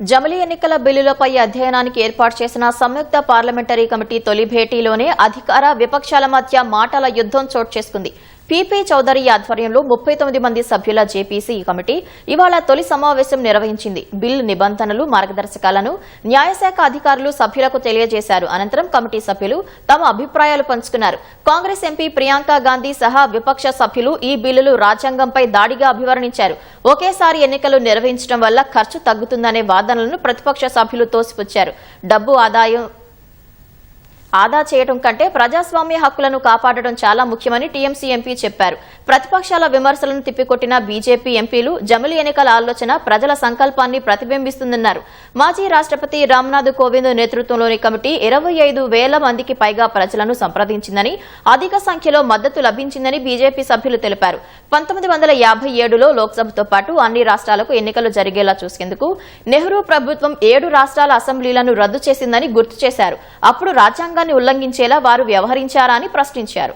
జమిలీ ఎన్నికల బిల్లులపై అధ్యయనానికి ఏర్పాటు చేసిన సంయుక్త పార్లమెంటరీ కమిటీ తొలి భేటీలోనే అధికార విపక్షాల మధ్య మాటల యుద్దం చోటు చేసుకుంది. పీపీ చౌదరి ఆధ్వర్యంలో ముప్పై తొమ్మిది మంది సభ్యుల జేపీసీ కమిటీ ఇవాళ తొలి సమావేశం నిర్వహించింది. బిల్లు నిబంధనలు మార్గదర్శకాలను న్యాయశాఖ అధికారులు సభ్యులకు తెలియజేశారు. అనంతరం కమిటీ సభ్యులు తమ అభిప్రాయాలు పంచుకున్నారు. కాంగ్రెస్ ఎంపీ ప్రియాంక గాంధీ సహా విపక్ష సభ్యులు ఈ బిల్లులు రాజ్యాంగంపై దాడిగా అభివర్ణించారు. ఒకేసారి ఎన్నికలు నిర్వహించడం వల్ల ఖర్చు తగ్గుతుందనే వాదనలను ప్రతిపక్ష సభ్యులు తోసిపుచ్చారు. డబ్బు ఆదాయం ఆదా చేయడం కంటే ప్రజాస్వామ్య హక్కులను కాపాడడం చాలా ముఖ్యమని టీఎంసీ ఎంపీ చెప్పారు. ప్రతిపక్షాల విమర్శలను తిప్పికొట్టిన బీజేపీ ఎంపీలు జమిలి ఎన్నికల ఆలోచన ప్రజల సంకల్పాన్ని ప్రతిబింబిస్తుందన్నారు. మాజీ రాష్ట్రపతి రామ్నాథ్ కోవింద్ నేతృత్వంలోని కమిటీ ఇరవై ఐదు వేల మందికి పైగా ప్రజలను సంప్రదించిందని అధిక సంఖ్యలో మద్దతు లభించిందని బీజేపీ సభ్యులు తెలిపారు. పంతొమ్మిది వందల యాభై ఏడులో లోక్సభతో పాటు అన్ని రాష్ట్రాలకు ఎన్నికలు జరిగేలా చూసేందుకు నెహ్రూ ప్రభుత్వం ఏడు రాష్ట్రాల అసెంబ్లీలను రద్దు చేసిందని గుర్తు చేశారు. అప్పుడు రాజ్యాంగ రాజ్యాంగాన్ని ఉల్లంఘించేలా వారు వ్యవహరించారా అని ప్రశ్నించారు.